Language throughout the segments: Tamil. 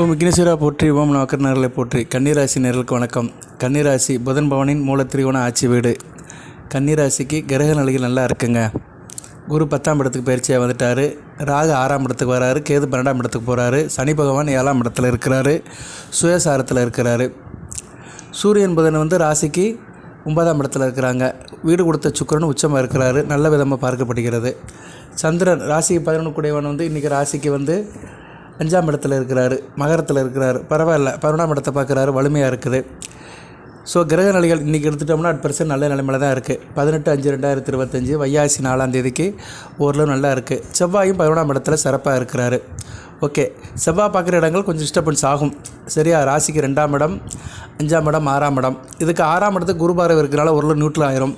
ஓம் விக்னேஸ்வரா போற்றி ஓம் நவக்கர் நேர்களை போற்றி. கன்னிராசி நேர்களுக்கு வணக்கம். கன்னிராசி புதன் பவனின் மூலத்திரிகோண ஆட்சி வீடு. கன்னிராசிக்கு கிரக நிலைகள் நல்லா இருக்குங்க. குரு பத்தாம் இடத்துக்கு பயிற்சியாக வந்துட்டார். ராகு ஆறாம் இடத்துக்கு வராரு. கேது பன்னெண்டாம் இடத்துக்கு போகிறாரு சனி பகவான் ஏழாம் இடத்துல இருக்கிறாரு. சுயசாரத்தில் இருக்கிறாரு. சூரியன் புதன் வந்து ராசிக்கு ஒன்பதாம் இடத்துல இருக்கிறாங்க. வீடு கொடுத்த சுக்கரன் உச்சமாக இருக்கிறாரு. நல்ல விதமாக பார்க்கப்படுகிறது. சந்திரன் ராசிக்கு பதினொன்று கூடியவன் வந்து இன்றைக்கி ராசிக்கு வந்து அஞ்சாம் இடத்துல இருக்கிறாரு மகரத்தில் இருக்கிறாரு. பரவாயில்ல பதினொன்றாம் இடத்தை பார்க்குறாரு வலிமையாக இருக்குது. ஸோ கிரக நிலைகள் இன்றைக்கி எடுத்துட்டோம்னா அட் பர்சன்ட் நல்ல நிலைமையில தான் இருக்குது பதினெட்டு அஞ்சு ரெண்டாயிரத்தி இருபத்தஞ்சி வையாசி நாலாம் தேதிக்கு ஓரளவு நல்லா இருக்குது செவ்வாயும் பதினொன்றாம் இடத்துல சிறப்பாக இருக்கிறாரு. ஓகே. செவ்வாய் பார்க்குற இடங்கள் கொஞ்சம் டிஸ்டர்பன்ஸ் ஆகும். சரியா? ராசிக்கு ரெண்டாம் இடம் அஞ்சாம் இடம் ஆறாம் இடம். இதுக்கு ஆறாம் இடத்துக்கு குருபாரவ இருக்கிறனால ஒரு நியூட்ரல் ஆயிரும்.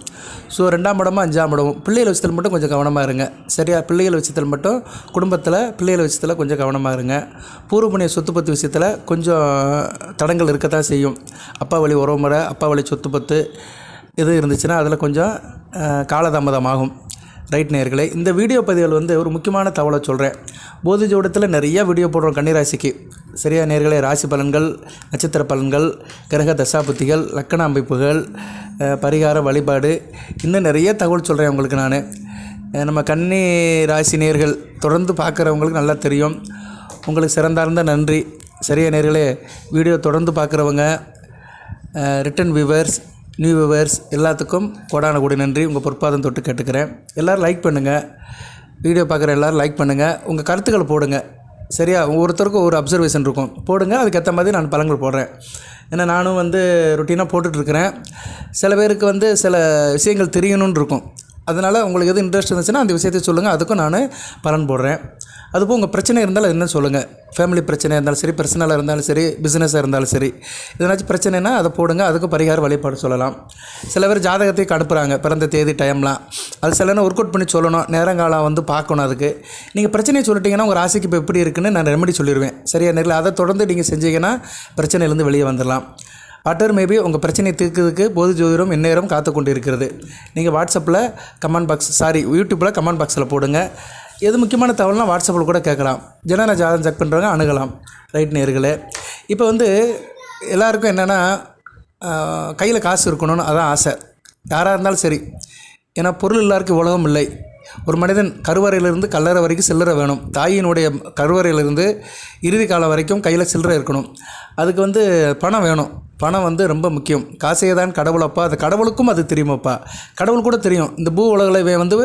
ஸோ ரெண்டாம் இடமும் அஞ்சாம் இடமும். பிள்ளைகள் விஷயத்தில் மட்டும் கொஞ்சம் கவனமாக இருங்க. சரியா? பிள்ளைகள் விஷயத்தில் மட்டும் குடும்பத்தில் பிள்ளைகள் விஷயத்தில் கொஞ்சம் கவனமாக இருங்க. பூர்வமணிய சொத்து பத்து விஷயத்தில் கொஞ்சம் தடங்கள் இருக்கத்தான் செய்யும். அப்பா வழி உறவுமுறை அப்பா வழி சொத்து பத்து இது இருந்துச்சுன்னா அதில் கொஞ்சம் காலதாமதமாகும். ரைட் நேர்களே இந்த வீடியோ பதிவுகள் வந்து ஒரு முக்கியமான தகவலை சொல்கிறேன் போதி ஜோடத்தில் நிறைய வீடியோ போடுறோம் கன்னிராசிக்கு. சரியா நேர்களே ராசி பலன்கள் நட்சத்திர பலன்கள் கிரக தசாபுத்திகள் லக்கண அமைப்புகள் பரிகார வழிபாடு இன்னும் நிறைய தகவல் சொல்கிறேன் உங்களுக்கு நான். நம்ம கன்னி ராசி நேர்கள் தொடர்ந்து பார்க்குறவங்களுக்கு நல்லா தெரியும். உங்களுக்கு சிறந்தார்ந்த நன்றி. சரியா நேர்களே வீடியோ தொடர்ந்து பார்க்குறவங்க ரிட்டன் வியூவர்ஸ் நியூ வியூவர்ஸ் எல்லாத்துக்கும் கோடான கூட நன்றி. உங்கள் பொற்பாதம் தொட்டு கேட்டுக்கிறேன். எல்லோரும் லைக் பண்ணுங்கள் வீடியோ பார்க்குற எல்லோரும் லைக் பண்ணுங்கள் உங்கள் கருத்துக்களை போடுங்க. சரியா? ஒவ்வொருத்தருக்கும் ஒரு அப்சர்வேஷன் இருக்கும். போடுங்க. அதுக்கேற்ற மாதிரி நான் பழங்கள் போடுறேன். ஏன்னா நானும் வந்து ரொட்டீனாக போட்டுட்ருக்கிறேன் சில பேருக்கு வந்து சில விஷயங்கள் தெரியணும்னு இருக்கும். அதனால் உங்களுக்கு எது இன்ட்ரெஸ்ட் இருந்துச்சுன்னா அந்த விஷயத்தை சொல்லுங்கள் அதுக்கும் நான் பலன் போடுறேன். அதுபோல் உங்கள் பிரச்சனை இருந்தாலும் என்ன சொல்லுங்கள் ஃபேமிலி பிரச்சனையாக இருந்தாலும் சரி பர்சனலாக இருந்தாலும் சரி பிஸ்னஸாக இருந்தாலும் சரி. எதனாச்சும் பிரச்சனைனா அதை போடுங்க. அதுக்கும் பரிகார வழிபாடு சொல்லலாம். சில பேர் ஜாதகத்தை அனுப்புகிறாங்க பிறந்த தேதி டைம்லாம் அது சில ஒர்க் அவுட் பண்ணி சொல்லணும். நேரங்காலம் வந்து பார்க்கணும் அதுக்கு. நீங்கள் பிரச்சனையை சொல்லிட்டீங்கன்னா உங்கள் ராசிக்கு இப்போ எப்படி இருக்குன்னு நான் ரெமெடி சொல்லிடுவேன் சரியா நேரில் அதை தொடர்ந்து நீங்கள் செஞ்சீங்கன்னா பிரச்சனையிலேருந்து வெளியே வந்துடலாம் வாட்டர் மேபி உங்கள் பிரச்சனையை தீர்க்கிறதுக்கு போது ஜோதிடம் இந்நேரம் காத்து கொண்டு இருக்கிறது நீங்கள் வாட்ஸ்அப்பில் கமெண்ட் பாக்ஸ் சாரி யூடியூப்பில் கமெண்ட் பாக்ஸில் போடுங்க. எது முக்கியமான தகவல்னால் வாட்ஸ்அப்பில் கூட கேட்கலாம். ஜனன ஜாதகம் செக் பண்ணுறவங்க அணுகலாம். ரைட் நேர்களே. இப்போ வந்து எல்லாருக்கும் என்னென்னா கையில் காசு இருக்கணும்னு அதான் ஆசை. யாராக இருந்தாலும் சரி. ஏன்னா பொருள் எல்லாருக்கும் உலகம் இல்லை. ஒரு மனிதன் கருவறையிலிருந்து கல்லறை வரைக்கும் சில்லறை வேணும். தாயினுடைய கருவறையிலிருந்து இறுதி காலம் வரைக்கும் கையில் சில்லறை இருக்கணும். அதுக்கு வந்து பணம் வேணும். பணம் வந்து ரொம்ப முக்கியம். காசே தான் கடவுளப்பா. அது கடவுளுக்கும் அது தெரியுமாப்பா? கடவுள் கூட தெரியும். இந்த பூ உலகில் இவன் வந்து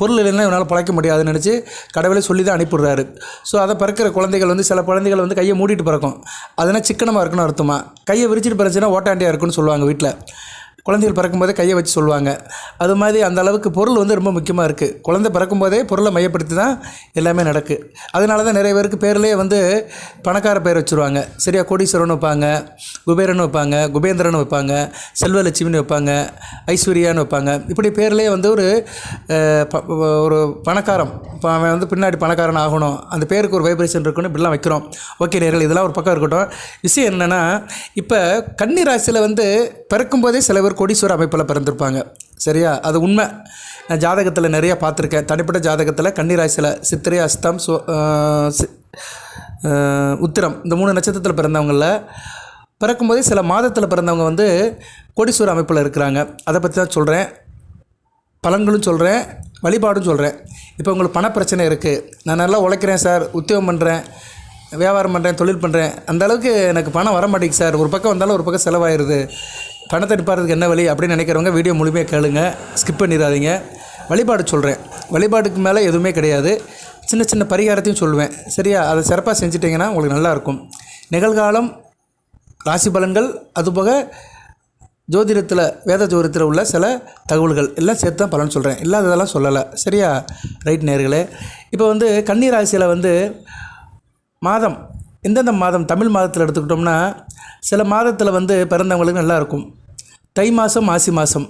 பொருள் இல்லைன்னா இவனால் பழைக்க முடியாதுன்னு நினச்சி கடவுளே சொல்லி தான் அனுப்பிடுறாரு ஸோ அதை பிறக்கிற குழந்தைகள் வந்து சில குழந்தைகள் வந்து கையை மூடிட்டு பிறக்கும். அதனால் சிக்கனமாக இருக்குன்னு அர்த்தமாக கையை விரிச்சிட்டு பிறச்சுன்னா ஓட்டாண்டியாக இருக்குன்னு சொல்லுவாங்க வீட்டில் குழந்தைகள் பிறக்கும்போதே கையை வச்சு சொல்லுவாங்க. அது மாதிரி அந்த அளவுக்கு பொருள் வந்து ரொம்ப முக்கியமாக இருக்குது குழந்தை பிறக்கும்போதே பொருளை மையப்படுத்தி தான் எல்லாமே நடக்கு. அதனால தான் நிறைய பேருக்கு பேர்லேயே வந்து பணக்கார பேர் வச்சுருவாங்க. சரியா கோடீஸ்வரன் வைப்பாங்க குபேரன் வைப்பாங்க குபேந்திரன் வைப்பாங்க செல்வலட்சுமின்னு வைப்பாங்க ஐஸ்வர்யான்னு வைப்பாங்க. இப்படி பேர்லேயே வந்து ஒரு ப- ஒரு பணக்காரம் இப்போ அவன் வந்து பின்னாடி பணக்காரன் ஆகணும். அந்த பேருக்கு ஒரு வைப்ரேஷன் இருக்கணும் இப்படிலாம் வைக்கிறோம். ஓகே நேர்கள் இதெல்லாம் ஒரு பக்கம் இருக்கட்டும். விஷயம் என்னென்னா இப்போ கன்னி ராசியில் வந்து பிறக்கும்போதே சில பேர் கோடீஸ்வர அமைப்பில் பிறந்திருப்பாங்க. சரியா? அது உண்மை. நான் ஜாதகத்தில் நிறைய பார்த்துருக்கேன். தனிப்பட்ட ஜாதகத்தில் கன்னிராசியில் சித்திரை அஸ்தம் சோ உத்திரம் இந்த மூணு நட்சத்திரத்தில் பிறந்தவங்களில் பிறக்கும்போதே சில மாதத்தில் பிறந்தவங்க வந்து கோடீஸ்வர அமைப்பில் இருக்கிறாங்க. அதை பற்றி தான் சொல்கிறேன் பலன்களும் சொல்கிறேன் வழிபாடும் சொல்கிறேன் இப்போ உங்களுக்கு பணப்பிரச்சனை இருக்குது நான் நல்லா உழைக்கிறேன் சார். உத்தியோகம் பண்ணுறேன் வியாபாரம் பண்ணுறேன் தொழில் பண்ணுறேன் அந்த அளவுக்கு எனக்கு பணம் வர மாட்டேங்குது சார். ஒரு பக்கம் வந்தாலும் ஒரு பக்கம் செலவாயிருது. பணத்தை நிப்பாடுறதுக்கு என்ன வழி அப்படின்னு நினைக்கிறவங்க வீடியோ முழுமையாக கேளுங்க. ஸ்கிப் பண்ணிடாதீங்க. வழிபாடு சொல்கிறேன் வழிபாடுக்கு மேலே எதுவுமே கிடையாது. சின்ன சின்ன பரிகாரத்தையும் சொல்லுவேன். சரியா? அதை சிறப்பாக செஞ்சிட்டிங்கன்னா உங்களுக்கு நல்லாயிருக்கும் நிகழ்காலம் ராசி பலன்கள் அதுபோக ஜோதிடத்தில் வேத ஜோதிடத்தில் உள்ள சில தகவல்கள் எல்லாம் சேர்த்து தான் பலன் சொல்கிறேன் இல்லாததெல்லாம் சொல்லலை. சரியா? ரைட் நேர்களே. இப்போ வந்து கன்னி ராசியில் வந்து மாதம் எந்தெந்த மாதம்? தமிழ் மாதத்தில் எடுத்துக்கிட்டோம்னா சில மாதத்தில் வந்து பிறந்தவங்களுக்கு நல்லாயிருக்கும் தை மாதம் மாசி மாதம்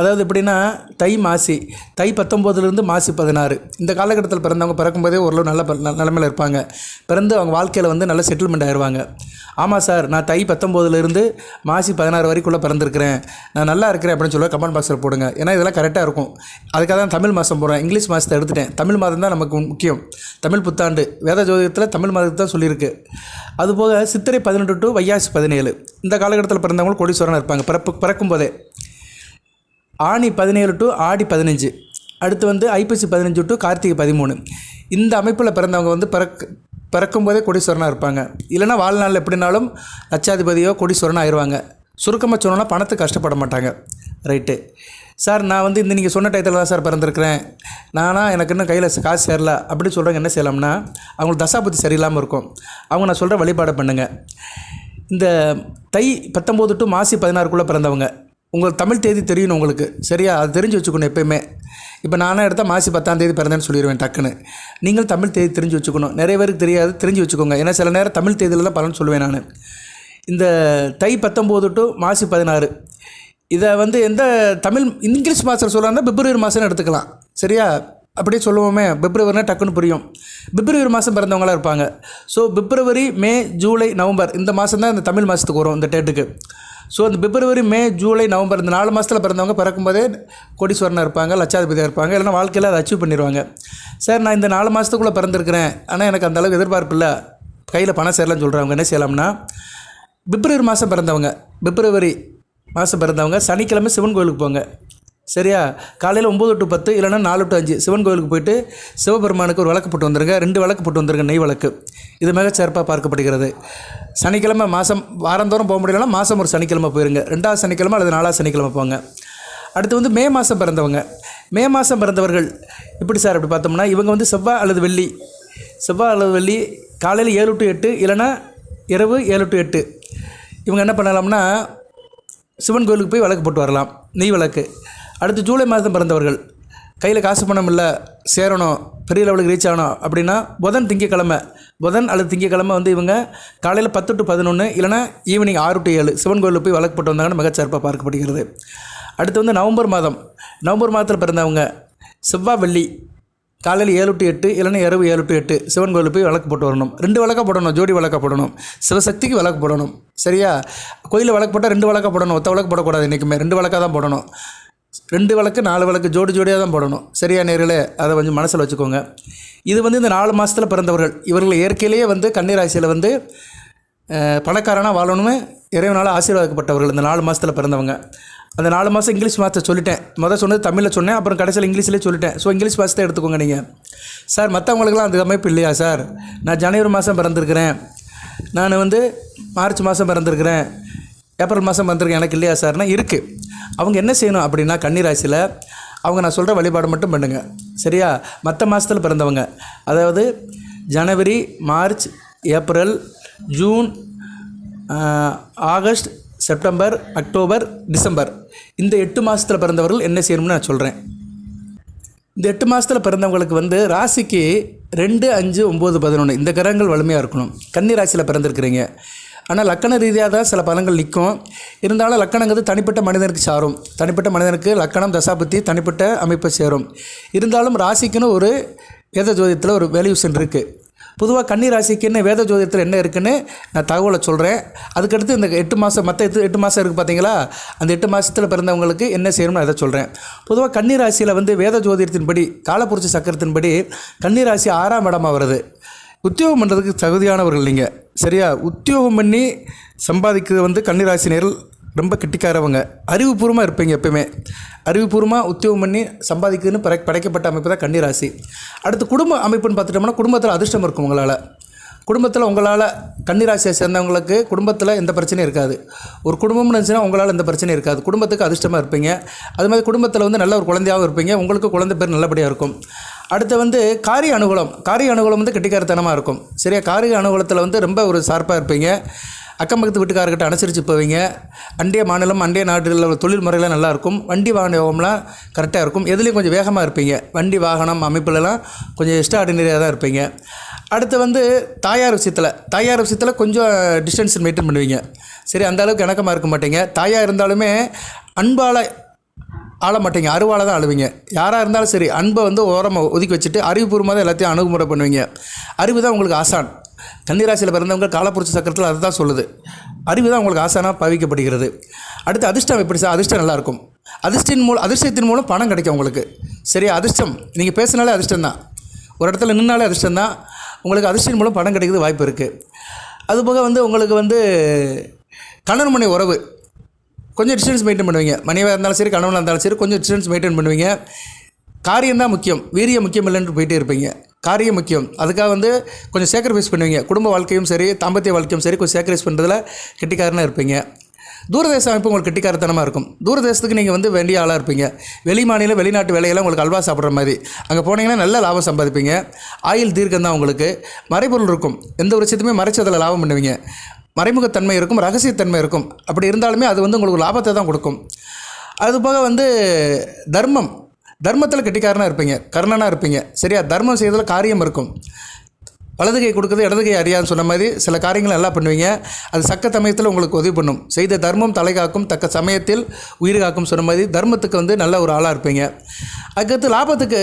அதாவது எப்படின்னா தை மாசி தை பத்தொம்போதுலேருந்து மாசி பதினாறு. இந்த காலகட்டத்தில் பிறந்தவங்க பிறக்கும்போதே ஓரளவு நல்ல நிலமையில் நிலமையில இருப்பாங்க. பிறந்து அவங்க வாழ்க்கையில் வந்து நல்ல செட்டில்மெண்ட் ஆயிடுவாங்க ஆமாம் சார் நான் தை பத்தொம்போதுலேருந்து மாசி பதினாறு வரைக்குள்ளே பிறந்திருக்கிறேன். நான் நல்லா இருக்கிறேன் அப்படின்னு சொல்லி கமெண்ட் பாக்ஸில் போடுங்க. ஏன்னா இதெல்லாம் கரெக்டாக இருக்கும். அதுக்காக தான் தமிழ் மாதம் போடுறேன். இங்கிலீஷ் மாதத்தை எடுத்துட்டேன். தமிழ் மாதம் தான் நமக்கு முக்கியம். தமிழ் புத்தாண்டு வேத ஜோதிகத்தில் தமிழ் மாதத்தை தான் சொல்லியிருக்கு. அதுபோக சித்திரை பதினெட்டு டு வையாசி பதினேழு. இந்த காலகட்டத்தில் பிறந்தவங்க கோடீஸ்வரனாக இருப்பாங்க. பிறப்பு பிறக்கும் போதே ஆணி பதினேழு டு ஆடி பதினஞ்சு. அடுத்து வந்து ஐப்பசி பதினஞ்சு டு கார்த்திகை பதிமூணு. இந்த அமைப்பில் பிறந்தவங்க வந்து பிறக்க பிறக்கும்போதே கொடிஸ்வரனாக இருப்பாங்க. இல்லைன்னா வாழ்நாளில் எப்படினாலும் லட்சாதிபதியோ கோடீஸ்வரனாக ஆயிடுவாங்க சுருக்கமாக சொன்னோன்னா பணத்துக்கு கஷ்டப்பட மாட்டாங்க. ரைட்டு. சார் நான் வந்து இந்த நீங்கள் சொன்ன டயத்தில் தான் சார் பிறந்திருக்கிறேன். நானா எனக்கு இன்னும் கையில் காசு சேரல. அப்படின்னு சொல்கிறவங்க என்ன செய்யலாம்னா அவங்களுக்கு தசாபுத்தி சரியில்லாமல் இருக்கும். அவங்க நான் சொல்கிற வழிபாடை பண்ணுங்கள் இந்த தை பத்தொம்போது டு மாசி பதினாறுக்குள்ளே பிறந்தவங்க. உங்களுக்கு தமிழ் தேதி தெரியணும் உங்களுக்கு. சரியா? அது தெரிஞ்சு வச்சுக்கணும் எப்பயுமே. இப்போ நானே எடுத்தால் மாசி பத்தாம் தேதி பிறந்தேன்னு சொல்லிடுவேன் டக்குன்னு. நீங்கள் தமிழ் தேதி தெரிஞ்சு வச்சுக்கணும். நிறைய பேருக்கு தெரியாது. தெரிஞ்சு வச்சுக்கோங்க. ஏன்னா சில நேரம் தமிழ் தேதியில் தான் பலன் சொல்லுவேன் நான். இந்த தை பத்தொம்போது டு மாசி பதினாறு. இதை வந்து எந்த தமிழ் இங்கிலீஷ் மாதம் சொல்கிறாங்கன்னா பிப்ரவரி மாதம்னு எடுத்துக்கலாம். சரியா? அப்படியே சொல்லுவோமே. பிப்ரவரினா டக்குன்னு புரியும். பிப்ரவரி மாதம் பிறந்தவங்களாம் இருப்பாங்க. So February May July November இந்த மாதம் தான் இந்த தமிழ் மாதத்துக்கு வரும் இந்த டேட்டுக்கு ஸோ இந்த பிப்ரவரி மே ஜூலை நவம்பர் இந்த நாலு மாதத்தில் பிறந்தவங்க பிறக்கும்போதே கோடீஸ்வரனாக இருப்பாங்க லட்சாதிபதியாக இருப்பாங்க இல்லைன்னா வாழ்க்கையில் அதை அச்சீவ் பண்ணிடுவாங்க. சார் நான் இந்த நாலு மாதத்துக்குள்ளே பிறந்திருக்கிறேன். ஆனால் எனக்கு அந்த அளவுக்கு எதிர்பார்ப்பு இல்லை. கையில் பணம் சேரலன்னு சொல்கிறவங்க என்ன செய்யலாம்னா பிப்ரவரி மாதம் பிறந்தவங்க பிப்ரவரி மாதம் பிறந்தவங்க சனிக்கிழமை சிவன் கோயிலுக்கு போங்க. சரியா? காலையில் ஒம்பது டு பத்து இல்லைன்னா நாலு டு அஞ்சு. சிவன் கோயிலுக்கு போயிட்டு சிவபெருமானுக்கு ஒரு விளக்கு போட்டு வந்துருங்க. ரெண்டு விளக்கு போட்டு வந்துருங்க நெய் விளக்கு. இது மிக சிறப்பாக பார்க்கப்படுகிறது. சனிக்கிழமை மாதம் வாரந்தோறும் போக முடியலன்னா மாதம் ஒரு சனிக்கிழமை போயிருங்க. ரெண்டாவது சனிக்கிழமை அல்லது நாலாவது சனிக்கிழமை போங்க. அடுத்து வந்து மே மாதம் பிறந்தவங்க. மே மாதம் பிறந்தவர்கள் எப்படி சார் அப்படி பார்த்தோம்னா இவங்க வந்து செவ்வாய் அல்லது வெள்ளி. செவ்வாய் அல்லது வெள்ளி காலையில் ஏழு டு எட்டு இல்லைன்னா இரவு ஏழு டு எட்டு. இவங்க என்ன பண்ணலாம்னா சிவன் கோயிலுக்கு போய் விளக்கு போட்டு வரலாம். நெய் விளக்கு. அடுத்து ஜூலை மாதம் பிறந்தவர்கள். கையில் காசு பணம் இல்லை சேரணும் பெரிய லெவலுக்கு ரீச் ஆகணும் அப்படின்னா புதன் திங்கக்கிழமை. புதன் அல்லது திங்கக்கிழமை வந்து இவங்க காலையில் பத்து டு பதினொன்று இல்லைன்னா ஈவினிங் ஆறு டு ஏழு. சிவன் கோயிலுக்கு போய் விளக்கு போட்டு மிகச்சிறப்பாக பார்க்கப்படுகிறது. அடுத்து வந்து நவம்பர் மாதம். நவம்பர் மாதத்தில் பிறந்தவங்க செவ்வாய் வெள்ளி காலையில் ஏழு டு எட்டு இல்லைன்னா இரவு ஏழு டு எட்டு சிவன் கோயிலுக்கு போய் விளக்கு போட்டு வரணும். ரெண்டு விளக்கா போடணும் ஜோடி விளக்கா போடணும். சிவசக்திக்கு விளக்கு போடணும். சரியா? கோயிலில் விளக்கு போட்டால் ரெண்டு விளக்கா போடணும் ஒத்த விளக்கு போடக்கூடாது இன்றைக்குமே ரெண்டு விளக்கா தான் போடணும். ரெண்டு விளக்கு நாலு விளக்கு ஜோடி ஜோடியாக தான் போடணும். சரியா நேரில் அதை கொஞ்சம் மனசில் வச்சுக்கோங்க. இது வந்து இந்த நாலு மாதத்தில் பிறந்தவர்கள். இவர்கள் இயற்கையிலேயே வந்து கன்னிராசியில் வந்து பணக்காரனாக வாழணும்னு இறைவனால் ஆசீர்வாதப்பட்டவர்கள் இந்த நாலு மாதத்தில் பிறந்தவங்க. அந்த நாலு மாதம் இங்கிலீஷ் மாதத்தை சொல்லிட்டேன். முதல் சொன்னது தமிழில் சொன்னேன் அப்புறம் கடைசியில் இங்கிலீஷ்லேயே சொல்லிட்டேன். ஸோ இங்கிலீஷ் மாதத்தை எடுத்துக்கோங்க நீங்கள் சார் மற்றவங்களுக்குலாம் அந்த அமைப்பு இல்லையா சார்? நான் ஜனவரி மாதம் பிறந்திருக்கிறேன். நான் வந்து மார்ச் மாதம் பிறந்திருக்கிறேன். ஏப்ரல் மாதம் வந்திருக்கு எனக்கு இல்லையா சார்னா இருக்குது அவங்க என்ன செய்யணும் அப்படின்னா கன்னிராசியில் அவங்க நான் சொல்கிற வழிபாடு மட்டும் பண்ணுங்க. சரியா? மற்ற மாதத்தில் பிறந்தவங்க. அதாவது January March April June August September October December. இந்த எட்டு மாதத்தில் பிறந்தவர்கள் என்ன செய்யணும்னு நான் சொல்கிறேன் இந்த எட்டு மாதத்தில் பிறந்தவங்களுக்கு வந்து ராசிக்கு ரெண்டு அஞ்சு ஒம்பது பதினொன்று இந்த கிரகங்கள் வலிமையாக இருக்கணும். கன்னி ராசியில் பிறந்திருக்கிறீங்க. ஆனால் லக்கண ரீதியாக தான் சில பலன்கள் நிற்கும். இருந்தாலும் லக்கணங்கிறது தனிப்பட்ட மனிதனுக்கு சாரும். தனிப்பட்ட மனிதனுக்கு லக்கணம் தசாபத்தி தனிப்பட்ட அமைப்பை சேரும். இருந்தாலும் ராசிக்குன்னு ஒரு வேத ஜோதியத்தில் ஒரு வேல்யூஷன் இருக்குது பொதுவாக கன்னி ராசிக்குன்னு வேத ஜோதியத்தில் என்ன இருக்குன்னு நான் தகவலை சொல்கிறேன் அதுக்கடுத்து இந்த எட்டு மாதம் மற்ற எட்டு எட்டு மாதம் இருக்குது பார்த்தீங்களா அந்த எட்டு மாதத்தில் பிறந்தவங்களுக்கு என்ன செய்யணும்னு அதை சொல்கிறேன் பொதுவாக கன்னி ராசியில் வந்து வேத ஜோதியத்தின்படி காலப்புரட்சி சக்கரத்தின்படி கன்னி ராசி ஆறாம் இடமா வருது. உத்தியோகம் பண்ணுறதுக்கு தகுதியானவர்கள் நீங்கள் சரியா? உத்தியோகம் பண்ணி சம்பாதிக்கிறது வந்து கன்னிராசினியர்கள் ரொம்ப கிட்டிக்காரவங்க. அறிவுபூர்வமாக இருப்பீங்க எப்பயுமே. அறிவுபூர்வமாக உத்தியோகம் பண்ணி சம்பாதிக்குதுன்னு படைக்கப்பட்ட அமைப்பு தான் கன்னிராசி. அடுத்து குடும்ப அமைப்புன்னு பார்த்துட்டோம்னா குடும்பத்தில் அதிர்ஷ்டம் இருக்கும் உங்களால். குடும்பத்தில் உங்களால் கன்னிராசியை சேர்ந்தவங்களுக்கு குடும்பத்தில் எந்த பிரச்சனையும் இருக்காது. ஒரு குடும்பம்னு இருந்துச்சுன்னா உங்களால் எந்த பிரச்சனையும் இருக்காது. குடும்பத்துக்கு அதிர்ஷ்டமாக இருப்பீங்க. அது மாதிரி குடும்பத்தில் வந்து நல்ல ஒரு குழந்தையாகவும் இருப்பீங்க. உங்களுக்கு குழந்தை பேர் நல்லபடியாக இருக்கும். அடுத்து வந்து காரிய அனுகூலம். காரிய அனுகூலம் வந்து கெட்டிக்காரத்தனமாக இருக்கும். சரியா? காரிய அனுகூலத்தில் வந்து ரொம்ப ஒரு சார்பாக இருப்பீங்க. அக்கம் பக்கத்து வீட்டுக்காரர்கிட்ட அனுசரித்து போவீங்க. அண்டிய மாநிலம் அண்டிய நாடுகளில் உள்ள தொழில் முறையெல்லாம் நல்லாயிருக்கும் வண்டி வாகன யோகம்லாம் கரெக்டாக இருக்கும். எதுலேயும் கொஞ்சம் வேகமாக இருப்பீங்க. வண்டி வாகனம் அமைப்புலலாம் கொஞ்சம் எக்ஸ்ட்ரா ஆர்டினரியாக தான் இருப்பீங்க. அடுத்து வந்து தாயார் விஷயத்தில். தாயார் விஷயத்தில் கொஞ்சம் டிஸ்டன்ஸ் மெயின்டைன் பண்ணுவீங்க. சரி அந்த அளவுக்கு இணக்கமாக இருக்க மாட்டீங்க. தாயாக இருந்தாலுமே அன்பால் ஆள மாட்டீங்க. அருவால தான் அழுவீங்க யாராக இருந்தாலும் சரி அன்பை வந்து ஓரமாக ஒதுக்கி வச்சுட்டு அறிவுபூர்வமாக தான் எல்லாத்தையும் அணுகுமுறை பண்ணுவீங்க. அறிவு தான் உங்களுக்கு ஆசான். கன்னிராசியில் பிறந்தவங்க காலப்புரட்சி சக்கரத்தில் அதை தான் சொல்லுது. அறிவு தான் உங்களுக்கு ஆசானாக பாவிக்கப்படுகிறது. அடுத்து அதிர்ஷ்டம் எப்படி சார்? அதிர்ஷ்டம் நல்லாயிருக்கும் அதிர்ஷ்டின் மூலம் அதிர்ஷ்டத்தின் மூலம் பணம் கிடைக்கும் உங்களுக்கு. சரியா? அதிர்ஷ்டம். நீங்கள் பேசினாலே அதிர்ஷ்டம் தான் ஒரு இடத்துல நின்னாலே அதிர்ஷ்டம் தான் உங்களுக்கு அதிர்ஷ்டின் மூலம் பணம் கிடைக்கிறது வாய்ப்பு இருக்குது அதுபோக வந்து உங்களுக்கு வந்து கணவன் மனை உறவு. கொஞ்சம் டிஸ்டன்ஸ் மெயின்டைன் பண்ணுவீங்க. மனைவியாக இருந்தாலும் சரி கணவனாக இருந்தாலும் சரி கொஞ்சம் டிஸ்டன்ஸ் மெயின்டைன் பண்ணுவீங்க. காரியம் தான் முக்கியம். வீரியம் முக்கியம் இல்லைன்னு போயிட்டே இருப்பீங்க. காரியம் முக்கியம். அதுக்காக வந்து கொஞ்சம் சேக்ரிஃபைஸ் பண்ணுவீங்க. குடும்ப வாழ்க்கையும் சரி தாம்பத்திய வாழ்க்கையும் சரி கொஞ்சம் சேக்ரிஃபைஸ் பண்ணுறதுல கெட்டிக்காரனாக இருப்பீங்க. தூரதேச அமைப்பு உங்களுக்கு கெட்டிக்காரத்தனமாக இருக்கும். தூரதேசத்துக்கு நீங்கள் வந்து வேண்டிய ஆளாக இருப்பீங்க. வெளி மாநில வெளிநாட்டு வேலையெல்லாம் உங்களுக்கு அல்வா சாப்பிட்ற மாதிரி. அங்கே போனீங்கன்னா நல்ல லாபம் சம்பாதிப்பீங்க. ஆயில் தீர்க்கம் தான் உங்களுக்கு. மறைபொருள் இருக்கும். எந்த ஒரு விஷயத்துமே மறைச்சு அதில் லாபம் பண்ணுவீங்க. மறைமுகத்தன்மை இருக்கும் ரகசியத்தன்மை இருக்கும். அப்படி இருந்தாலுமே அது வந்து உங்களுக்கு லாபத்தை தான் கொடுக்கும் அதுபோக வந்து தர்மம். தர்மத்தில் கெட்டிக்காரனாக இருப்பீங்க கர்ணனாக இருப்பீங்க. சரியா? தர்மம் செய்யறதுல காரியம் இருக்கும். வலது கை கொடுக்குறது இடது கை அறியாதுன்னு சொன்ன மாதிரி சில காரியங்களை நல்லா பண்ணுவீங்க. அது சக்க சமயத்தில் உங்களுக்கு உதவி பண்ணும். செய்த தர்மம் தலை காக்கும் தக்க சமயத்தில் உயிர் காக்கும் சொன்ன மாதிரி தர்மத்துக்கு வந்து நல்ல ஒரு ஆளாக இருப்பீங்க. அதுக்கடுத்து லாபத்துக்கு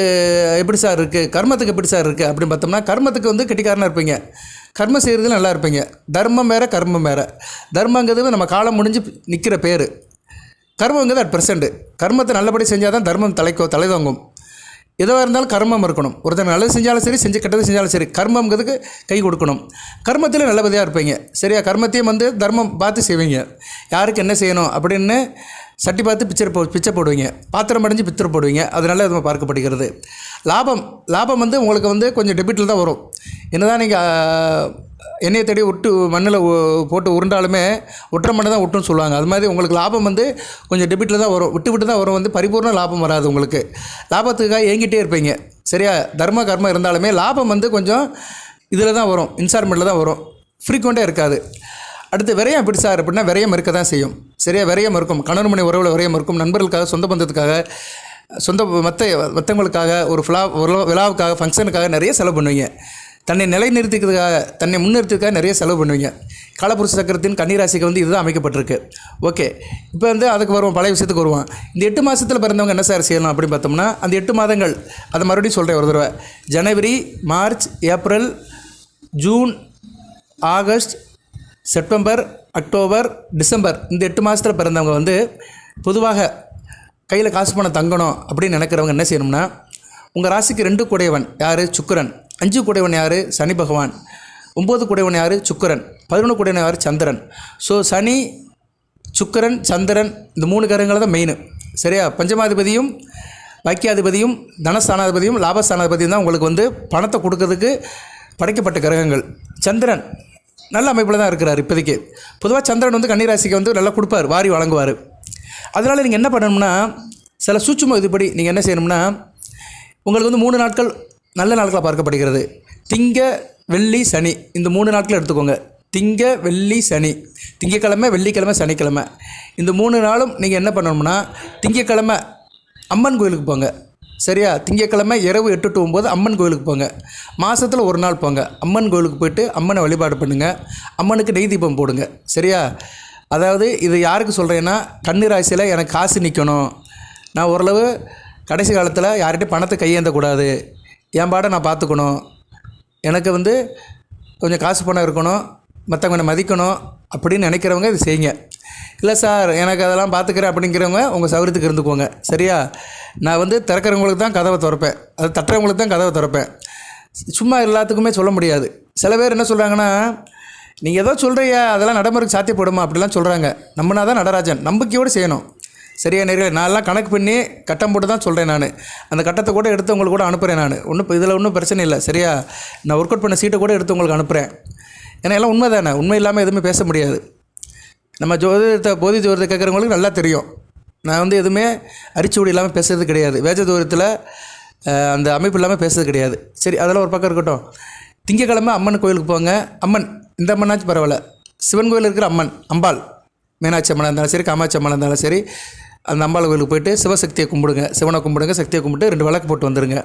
எப்படி சார் இருக்குது கர்மத்துக்கு எப்படி சார் இருக்குது அப்படின்னு பார்த்தோம்னா கர்மத்துக்கு வந்து கெட்டிக்காரனாக இருப்பீங்க. கர்மம் செய்கிறது நல்லா இருப்பீங்க. தர்மம் வேறு கர்மம் வேறு. தர்மங்கிறது நம்ம காலம் முடிஞ்சு நிற்கிற பேர். கர்மங்கிறது அட் ப்ரெசண்ட்டு கர்மத்தை நல்லபடி செஞ்சால் தான் தர்மம் தலைக்கோ தலைதாங்கும். எதுவாக இருந்தாலும் கர்மம் இருக்கணும். ஒருத்தர் நல்லது செஞ்சாலும் சரி செஞ்சு கெட்டது செஞ்சாலும் சரி கர்மங்கிறதுக்கு கை கொடுக்கணும். கர்மத்தில் நல்லபடியாக இருப்பீங்க. சரியா? கர்மத்தையும் வந்து தர்மம் பார்த்து செய்வீங்க. யாருக்கு என்ன செய்யணும் அப்படின்னு சட்டி பார்த்து பிக்சர் போ பிச்சை போடுவீங்க. பாத்திரம் அடைஞ்சு பிக்சர் போடுவீங்க. அதனால இது பார்க்கப்படுகிறது. லாபம் லாபம் வந்து உங்களுக்கு வந்து கொஞ்சம் டெபிட்டில் தான் வரும். என்னதான் நீங்கள் எண்ணெயை தேடி விட்டு மண்ணில் போட்டு உருண்டாலுமே ஒற்றை மண்ணை தான் விட்டுன்னு சொல்லுவாங்க. அது மாதிரி உங்களுக்கு லாபம் வந்து கொஞ்சம் டெபிட்டில் தான் வரும். விட்டு விட்டு தான் வரும். வந்து பரிபூர்ண லாபம் வராது உங்களுக்கு. லாபத்துக்காக ஏங்கிட்டே இருப்பீங்க. சரியா? தர்ம கர்மம் இருந்தாலுமே லாபம் வந்து கொஞ்சம் இதில் தான் வரும். இன்ஸ்டால்மெண்ட்டில் தான் வரும். ஃப்ரீக்வெண்ட்டாக இருக்காது. அடுத்து விரயம் எப்படி சார் அப்படின்னா விரயம் இருக்க தான் செய்யும். சரியா? விரயம் இருக்கும். கணவன் மணி உறவில் விரயம் இருக்கும். நண்பர்களுக்காக சொந்த பந்தத்துக்காக சொந்த மற்ற மற்றவங்களுக்காக ஒரு ஃபிளா விழாவுக்காக ஃபங்க்ஷனுக்காக நிறைய செலவு பண்ணுவீங்க. தன்னை நிலைநிறுத்திக்கிறதுக்காக தன்னை முன்னிறுத்திக்காக நிறைய செலவு பண்ணுவீங்க. காலப்புருஷ சக்கரத்தின் கன்னிராசிக்கு வந்து இதுதான் அமைக்கப்பட்டிருக்கு. ஓகே. இப்போ வந்து அதுக்கு வருவோம் பழைய விஷயத்துக்கு வருவோம். இந்த எட்டு மாதத்தில் பிறந்தவங்க என்ன சார் செய்யலாம் அப்படின்னு பார்த்தோம்னா அந்த எட்டு மாதங்கள் அதை மறுபடியும் சொல்கிறேன் ஒரு தடவை. January March April June August September October December இந்த எட்டு மாதத்தில் பிறந்தவங்க வந்து பொதுவாக கையில் காசு பணம் தங்கணும் அப்படின்னு நினைக்கிறவங்க என்ன செய்யணும்னா உங்கள் ராசிக்கு ரெண்டு குடையவன் யார்? சுக்கிரன். அஞ்சு குடையவன் யார்? சனி பகவான். ஒம்பது குடையவன் யார்? சுக்கரன். பதினொன்று குடையவன் யார்? சந்திரன். ஸோ சனி சுக்கரன் சந்திரன் இந்த மூணு கிரகங்களை தான் மெயின் சரியா? பஞ்சமாதிபதியும் வாக்கியாதிபதியும் தனஸ்தானாதிபதியும் லாபஸ்தானாதிபதியும் தான் உங்களுக்கு வந்து பணத்தை கொடுக்கறதுக்கு படைக்கப்பட்ட கிரகங்கள். சந்திரன் நல்ல அமைப்பில் தான் இருக்கிறார் இப்போதைக்கு. பொதுவாக சந்திரன் வந்து கன்னிராசிக்கு வந்து நல்லா கொடுப்பார் வாரி வழங்குவார். அதனால் நீங்கள் என்ன பண்ணணும்னா சில சூட்சும இதுபடி நீங்கள் என்ன செய்யணும்னா உங்களுக்கு வந்து மூணு நாட்கள் நல்ல நாட்களாக பார்க்கப்படுகிறது. திங்க வெள்ளி சனி. இந்த மூணு நாட்கள் எடுத்துக்கோங்க. திங்க வெள்ளி சனி. திங்கக்கிழமை வெள்ளிக்கிழமை சனிக்கிழமை. இந்த மூணு நாளும் நீங்கள் என்ன பண்ணணும்னா திங்கக்கிழமை அம்மன் கோயிலுக்கு போங்க. சரியா? திங்கக்கிழமை இரவு எட்டு டு ஒம்பது அம்மன் கோயிலுக்கு போங்க. மாதத்தில் ஒரு நாள் போங்க. அம்மன் கோயிலுக்கு போயிட்டு அம்மனை வழிபாடு பண்ணுங்கள் அம்மனுக்கு நெய் தீபம் போடுங்க. சரியா? அதாவது இது யாருக்கு சொல்கிறேன்னா கண்ணு ராசியில் எனக்கு காசு நிற்கணும் நான் ஓரளவு கடைசி காலத்தில் யார்கிட்டையும் பணத்தை கையேந்தக்கூடாது. என் பாடை நான் பார்த்துக்கணும். எனக்கு வந்து கொஞ்சம் காசு பணம் இருக்கணும். மற்றவங்க மதிக்கணும் அப்படின்னு நினைக்கிறவங்க இது செய்யுங்க. இல்லை சார் எனக்கு அதெல்லாம் பார்த்துக்கிறேன் அப்படிங்கிறவங்க உங்கள் சௌகரியத்துக்கு இருந்துக்கோங்க. சரியா? நான் வந்து திறக்கிறவங்களுக்கு தான் கதவை திறப்பேன். அது தட்டுறவங்களுக்கு தான் கதவை திறப்பேன். சும்மா எல்லாத்துக்குமே சொல்ல முடியாது. சில பேர் என்ன சொல்கிறாங்கன்னா நீங்கள் ஏதோ சொல்கிறீங்க அதெல்லாம் நடைமுறைக்கு சாத்தியப்படுமா? அப்படிலாம் சொல்கிறாங்க நம்மனா தான் நடராஜன். நம்பிக்கையோடு செய்யணும். சரியா நிறைய நான்லாம் கணக்கு பண்ணி கட்டம் போட்டு தான் சொல்கிறேன் நான். அந்த கட்டத்தை கூட எடுத்து உங்களுக்கு கூட அனுப்புகிறேன் நான். ஒன்றும் இதில் ஒன்றும் பிரச்சனை இல்லை சரியா? நான் ஒர்க் அவுட் பண்ண சீட்டை கூட எடுத்து உங்களுக்கு அனுப்புகிறேன் ஏன்னா எல்லாம் உண்மை தானே? உண்மை இல்லாமல் எதுவுமே பேச முடியாது. நம்ம ஜோதிடத்தை போதி ஜோதிடத்தை கேட்குறவங்களுக்கு நல்லா தெரியும். நான் வந்து எதுவுமே அரிச்சுவடி இல்லாமல் பேசுறது கிடையாது. வேஜ தூரத்தில் அந்த அமைப்பு இல்லாமல் பேசுறது கிடையாது. சரி அதெல்லாம் ஒரு பக்கம் இருக்கட்டும். திங்கக்கிழமை அம்மன் கோயிலுக்கு போங்க. அம்மன் இந்த அம்மனாச்சும் பரவாயில்ல. சிவன் கோயில் இருக்கிற அம்மன் அம்பாள். மீனாட்சி அம்மனாக இருந்தாலும் சரி காமாட்சி அம்மனாக இருந்தாலும் சரி அந்த அம்பாள் கோயிலுக்கு போயிட்டு சிவசக்தியை கும்பிடுங்க. சிவனை கும்பிடுங்க சக்தியை கும்பிட்டு ரெண்டு விளக்கு போட்டு வந்துடுங்க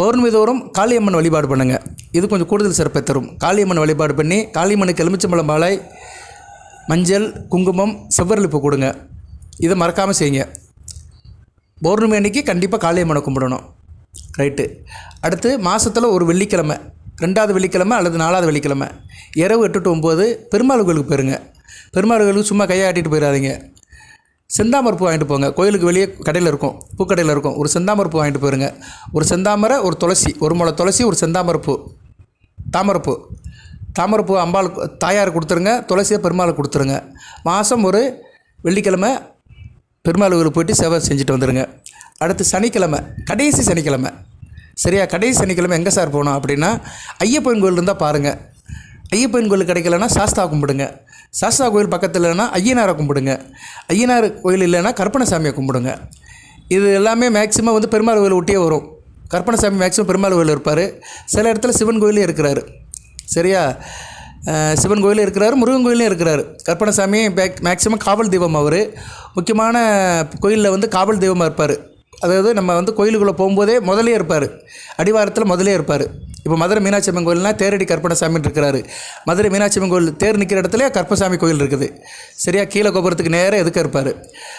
பௌர்ணமி தோறும் காளியம்மன் வழிபாடு பண்ணுங்கள் இது கொஞ்சம் கூடுதல் சிறப்பை தரும். காளியம்மன் வழிபாடு பண்ணி காளியம்மனுக்கு எலுமிச்சம்பழம் பாலை மஞ்சள் குங்குமம் செவ்வரளிப்பு கொடுங்க. இதை மறக்காமல் செய்யுங்க. பௌர்ணமி அன்னைக்கு கண்டிப்பாக காளியம்மனை கும்பிடணும். ரைட்டு அடுத்து மாதத்தில் ஒரு வெள்ளிக்கிழமை. ரெண்டாவது வெள்ளிக்கிழமை அல்லது நாலாவது வெள்ளிக்கிழமை. இரவு எட்டு டு ஒம்பது பெருமாள் கோயிலுக்கு போயிருங்க. பெருமாள் கோயிலுக்கு சும்மா கையை ஆட்டிட்டு போயிடாதீங்க செந்தாமரை பூ வாங்கிட்டு போங்க. கோயிலுக்கு வெளியே கடையில் இருக்கும். பூக்கடையில் இருக்கும். ஒரு செந்தாமரை பூ வாங்கிட்டு போயிருங்க. ஒரு செந்தாமரை ஒரு துளசி. ஒரு முளை துளசி ஒரு செந்தாமரை பூ தாமரைப்பூ. தாமரைப்பூ அம்பாள் தாயார் கொடுத்துருங்க. துளசியை பெருமாளுக்கு கொடுத்துருங்க. மாதம் ஒரு வெள்ளிக்கிழமை பெருமாள் கோயிலுக்கு போயிட்டு சேவை செஞ்சுட்டு வந்துடுங்க அடுத்து சனிக்கிழமை கடைசி சனிக்கிழமை. சரியா? கடைசி சனிக்கிழமை எங்கே சார் போகணும் அப்படின்னா ஐயப்பன் கோயில் இருந்தால் பாருங்கள் ஐயப்பன் கோயில் கிடைக்கலன்னா சாஸ்தா கும்பிடுங்க. சாஸ்தா கோயில் பக்கத்தில் இல்லைன்னா ஐயனாரை கும்பிடுங்க. ஐயனார் கோயில் இல்லைன்னா கற்பனசாமியை கும்பிடுங்க. இது எல்லாமே மேக்ஸிமம் வந்து பெருமாள் கோயில் ஒட்டியே வரும். கற்பனசாமி மேக்ஸிமம் பெருமாள் கோயில் இருப்பார். சில இடத்துல சிவன் கோயிலே இருக்கிறாரு. சரியா? சிவன் கோயிலும் இருக்கிறாரு முருகன் கோயிலும் இருக்கிறாரு. கற்பனசாமி பேக் மேக்ஸிமம் காவல் தெய்வம் அவர். முக்கியமான கோயிலில் வந்து காவல் தெய்வமாக இருப்பார். அதாவது நம்ம வந்து கோயிலுக்குள்ளே போகும்போதே முதலே இருப்பார். அடிவாரத்தில் முதலே இருப்பார். இப்போ மதுரை மீனாட்சி அம்மன் கோயில்னா தேரடி கற்பனசாமின்னு இருக்கிறாரு. மதுரை மீனாட்சி அம்மன் கோயில் தேர் நிற்கிற இடத்துல கற்பசாமி கோயில் இருக்குது. சரியா? கீழே கோபுரத்துக்கு நேராக எதுக்க இருப்பார்?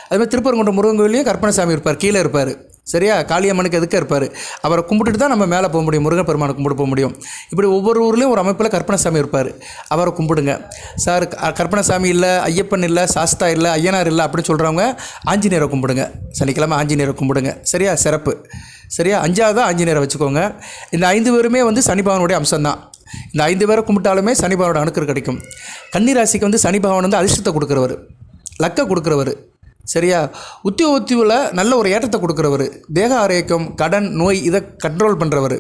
அதுமாதிரி திருப்பரங்குன்ற முருகன் கோயிலையும் கற்பனசாமி இருப்பார். கீழே இருப்பார். சரியா? காளியம்மனுக்கு எதுக்க இருப்பார்? அவரை கும்பிட்டுட்டு தான் நம்ம மேலே போக முடியும். முருகன் பெருமானை கும்பிட்டு போக முடியும். இப்படி ஒவ்வொரு ஊர்லேயும் ஒரு அமைப்பில் கற்பனசாமி இருப்பார். அவரை கும்பிடுங்க. சார் கற்பனசாமி இல்லை ஐயப்பன் இல்லை சாஸ்தா இல்லை ஐயனார் இல்லை அப்படின்னு சொல்கிறவங்க ஆஞ்சநேயரை கும்பிடுங்க. சனிக்கிழமை ஆஞ்சநேயரை கும்பிடுங்க. சரியா? சிறப்பு. சரியா? அஞ்சாவது ஆஞ்சநேயரை வச்சுக்கோங்க. இந்த ஐந்து பேருமே வந்து சனிபவனுடைய அம்சம்தான். இந்த ஐந்து பேரை கும்பிட்டாலுமே சனிபவனோட அணுக்கர் கிடைக்கும். கன்னிராசிக்கு வந்து சனிபவன் வந்து அதிர்ஷ்டத்தை கொடுக்குறவர். லக்க கொடுக்குறவர். சரியா? உத்தியோகத்தில் நல்ல ஒரு ஏற்றத்தை கொடுக்குறவர். தேக ஆரோக்கியம் கடன் நோய் இதை கண்ட்ரோல் பண்ணுறவர்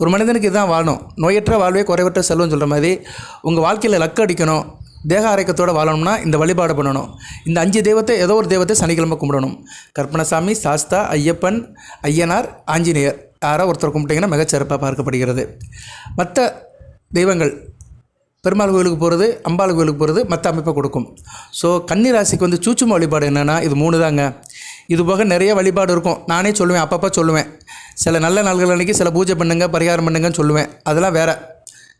ஒரு மனிதனுக்கு இதுதான் வாழணும் நோயற்ற வாழ்வே குறைவற்ற செல்வம்னு சொல்கிற மாதிரி உங்கள் வாழ்க்கையில் லக்கு அடிக்கணும். தேக ஆரோக்கியத்தோடு வாழணும்னா இந்த வழிபாடு பண்ணணும். இந்த அஞ்சு தெய்வத்தை ஏதோ ஒரு தெய்வத்தை சனிக்கிழமை கும்பிடணும். கற்பனசாமி சாஸ்தா ஐயப்பன் ஐயனார் ஆஞ்சநேயர். யாரோ ஒருத்தர் கும்பிட்டிங்கன்னா மிகச்சிறப்பாக பார்க்கப்படுகிறது. மற்ற தெய்வங்கள் பெருமாள் கோயிலுக்கு போகிறது அம்பாள் கோயிலுக்கு போகிறது மற்ற அமைப்பை கொடுக்கும். ஸோ கன்னி ராசிக்கு வந்து சூச்சும் வழிபாடு என்னென்னா இது மூணு தாங்க இது போக நிறைய வழிபாடு இருக்கும். நானே சொல்லுவேன் அப்பப்போ சொல்லுவேன். சில நல்ல நாள்கள் அன்றைக்கி சில பூஜை பண்ணுங்க பரிகாரம் பண்ணுங்கன்னு சொல்லுவேன். அதெல்லாம் வேறு.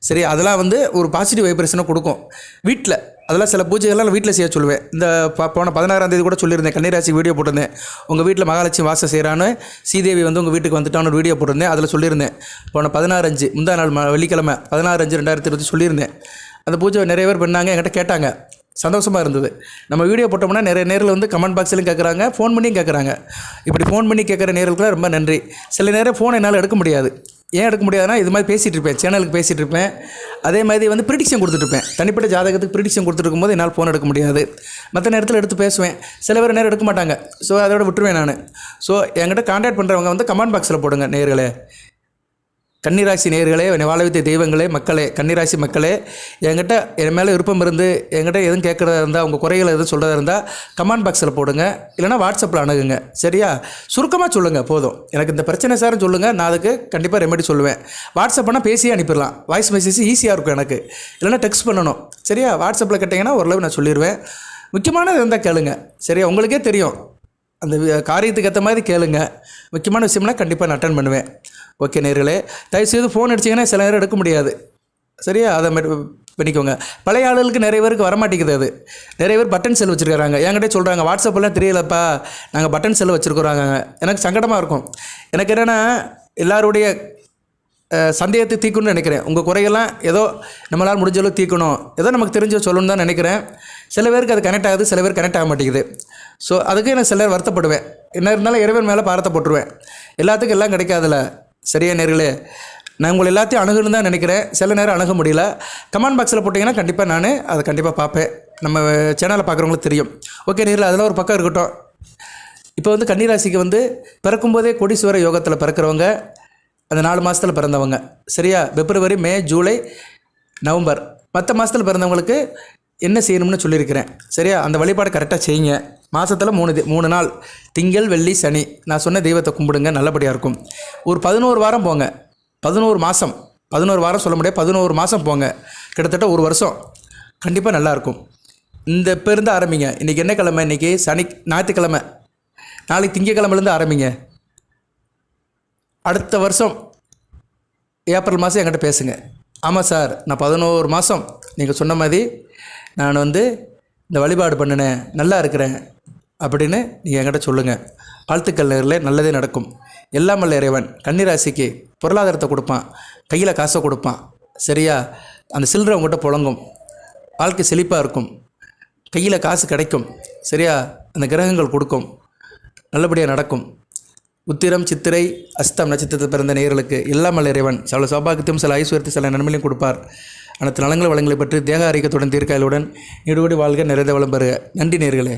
சரி அதெல்லாம் வந்து ஒரு பாசிட்டிவ் வைப்ரேஷனை கொடுக்கும். வீட்டில் அதெல்லாம் சில பூஜைகள்லாம் நான் வீட்டில் செய்ய சொல்லுவேன். இந்த ப- போன பதினாறாம் தேதி கூட சொல்லியிருந்தேன். கன்னிராசி வீடியோ போட்டிருந்தேன். உங்கள் வீட்டில் மகாலட்சுமி வாசம் செய்கிறான்னு ஸ்ரீதேவி வந்து உங்கள் வீட்டுக்கு வந்துட்டான்னு ஒரு வீடியோ போட்டிருந்தேன். அதில் சொல்லியிருந்தேன். போன பதினாறு அஞ்சு முந்தா நாள் ம- வெள்ளிக்கிழமை பதினாறு அஞ்சு ரெண்டாயிரத்தி இருபத்தி சொல்லியிருந்தேன். அந்த பூஜை நிறைய பேர் பண்ணாங்க என்கிட்ட கேட்டாங்க. சந்தோஷமாக இருந்தது. நம்ம வீடியோ போட்டோம்னா நிறைய நேரில் வந்து கமெண்ட் பாக்ஸ்லையும் கேட்குறாங்க ஃபோன் பண்ணியும் கேட்குறாங்க இப்படி ஃபோன் பண்ணி கேட்குற நேர்களுக்குலாம் ரொம்ப நன்றி. சில நேரம் ஃபோன் என்னால் எடுக்க முடியாது. ஏன் எடுக்க முடியாதுன்னா இது மாதிரி பேசிகிட்டு இருப்பேன் சேனலுக்கு பேசிகிட்டு இருப்பேன். அதே மாதிரி வந்து ப்ரிடிக்ஷன் கொடுத்துட்ருப்பேன் தனிப்பட்ட ஜாதகத்துக்கு ப்ரிடிக்ஷன் கொடுத்துருக்கும் போது என்னால் ஃபோன் எடுக்க முடியாது. மற்ற நேரத்தில் எடுத்து பேசுவேன். சில பேர் நேரம் எடுக்க மாட்டாங்க. ஸோ அதோட விட்டுருவேன் நான். ஸோ என்கிட்ட காண்டாக்ட் பண்ணுறவங்க வந்து கமெண்ட் பாக்ஸில் போடுங்க நேர்களே கன்னிராசி நேர்களே என்னை வாழ தெய்வங்களே மக்களே கன்னிராசி மக்களே என்கிட்ட என் மேலே விருப்பம் இருந்து என்கிட்ட எதுவும் கேட்குறதா இருந்தால் உங்கள் குறைகளை எதுவும் சொல்கிறதா இருந்தால் கமெண்ட் பாக்ஸில் போடுங்க. இல்லைனா வாட்ஸ்அப்பில் அணுகுங்க. சரியா? சுருக்கமாக சொல்லுங்கள் போதும். எனக்கு இந்த பிரச்சனை சார் சொல்லுங்கள் நான் அதுக்கு கண்டிப்பாக ரெமெடி சொல்லுவேன். வாட்ஸ்அப் பண்ணால் பேசியே அனுப்பிடலாம். வாய்ஸ் மெசேஜ் ஈஸியாக இருக்கும் எனக்கு. இல்லைனா டெக்ஸ்ட் பண்ணணும். சரியா? வாட்ஸ்அப்பில் கேட்டிங்கன்னா ஓரளவு நான் சொல்லிடுவேன் முக்கியமானது இருந்தால் கேளுங்க. சரியா? உங்களுக்கே தெரியும். அந்த காரியத்துக்கு ஏற்ற மாதிரி கேளுங்க. முக்கியமான விஷயம்னா கண்டிப்பாக நான் அட்டன் பண்ணுவேன். ஓகே நேர்களே தயவுசெய்து ஃபோன் அடிச்சிங்கன்னா சில நேரம் எடுக்க முடியாது. சரியா? அதை பண்ணிக்கோங்க. பழைய ஆளுகளுக்கு நிறைய பேருக்கு வரமாட்டேங்குது அது. நிறைய பேர் பட்டன் செல் வச்சுருக்காங்க என்கிட்ட சொல்கிறாங்க வாட்ஸ்அப்பெல்லாம் தெரியலப்பா. நாங்கள் பட்டன் செல் வச்சுருக்குறாங்க எனக்கு சங்கடமாக இருக்கும். எனக்கு என்னென்னா எல்லாருடைய சந்தேகத்தை தீர்க்கணும்னு நினைக்கிறேன். உங்கள் குறையெல்லாம் ஏதோ நம்மளால் முடிஞ்ச அளவு தீர்க்கணும். ஏதோ நமக்கு தெரிஞ்ச சொல்லணும்னு தான் நினைக்கிறேன். சில பேருக்கு அது கனெக்ட் ஆகுது சில பேர் கனெக்ட் ஆக மாட்டேங்குது. ஸோ அதுக்கு நான் சில வருத்தப்படுவேன். என்ன இருந்தாலும் இறைவன் மேலே பாரத்தை போட்டுருவேன். எல்லாத்துக்கும் எல்லாம் கிடைக்காதுல்ல. சரியா நேர்களே? நான் உங்களை எல்லாத்தையும் அணுகணும்னு தான் நினைக்கிறேன். சில நேரம் அணுக முடியல. கமெண்ட் பாக்ஸில் போட்டிங்கன்னா கண்டிப்பாக நான் அதை கண்டிப்பாக பார்ப்பேன். நம்ம சேனலை பார்க்குறவங்களுக்கு தெரியும். ஓகே நேரில் அதெல்லாம் ஒரு பக்கம் இருக்கட்டும். இப்போ வந்து கன்னிராசிக்கு வந்து பிறக்கும்போதே கொடிசுவர யோகத்தில் பிறக்கிறவங்க அந்த நாலு மாதத்தில் பிறந்தவங்க. சரியா? February May July November. மற்ற மாதத்தில் பிறந்தவங்களுக்கு என்ன செய்யணும்னு சொல்லியிருக்கிறேன். சரியா? அந்த வழிபாடு கரெக்டாக செய்யுங்க. மாதத்தில் மூணு மூணு நாள். திங்கள் வெள்ளி சனி. நான் சொன்ன தெய்வத்தை கும்பிடுங்க நல்லபடியாக இருக்கும். ஒரு பதினோரு வாரம் போங்க. பதினோரு மாதம் பதினோரு வாரம் சொல்ல முடியாது பதினோரு மாதம் போங்க. கிட்டத்தட்ட ஒரு வருஷம். கண்டிப்பாக நல்லாயிருக்கும் இந்த இப்போ இருந்து ஆரம்பிங்க. இன்றைக்கி என்ன கிழமை? இன்றைக்கி சனி ஞாயிற்றுக்கிழமை. நாளைக்கு திங்கக்கிழமைலேருந்து ஆரம்பிங்க. அடுத்த வருஷம் ஏப்ரல் மாதம் என்கிட்ட பேசுங்க. ஆமாம் சார் நான் பதினோரு மாதம் நீங்கள் சொன்ன மாதிரி நான் வந்து இந்த வழிபாடு பண்ணினேன் நல்லா இருக்கிறேன் அப்படின்னு நீங்கள் என்கிட்ட சொல்லுங்கள் வாழ்த்துக்கள் நேரில் நல்லதே நடக்கும். எல்லாம் வல்ல இறைவன். கன்னிராசிக்கு பொருளாதாரத்தை கொடுப்பான் கையில் காசை கொடுப்பான். சரியா? அந்த சில்லறை உங்கள்கிட்ட புழங்கும். வாழ்க்கை செழிப்பாக இருக்கும். கையில் காசு கிடைக்கும். சரியா? அந்த கிரகங்கள் கொடுக்கும். நல்லபடியாக நடக்கும். உத்திரம் சித்திரை அஸ்தம் நட்சத்திரத்தில் பிறந்த நேர்களுக்கு எல்லாம் வல்ல இறைவன். சில சௌபாகியத்தையும் சில ஐஸ்வரத்தையும் சில நன்மையிலையும் கொடுப்பார். அனைத்து நலங்கள் வளங்களை பற்றி தேக ஆரோக்கியத்துடன் தீர்க்காயலுடன் நீடுபடி வாழ்க நிறைந்த வளம் பெறுக. நன்றி நேர்களே.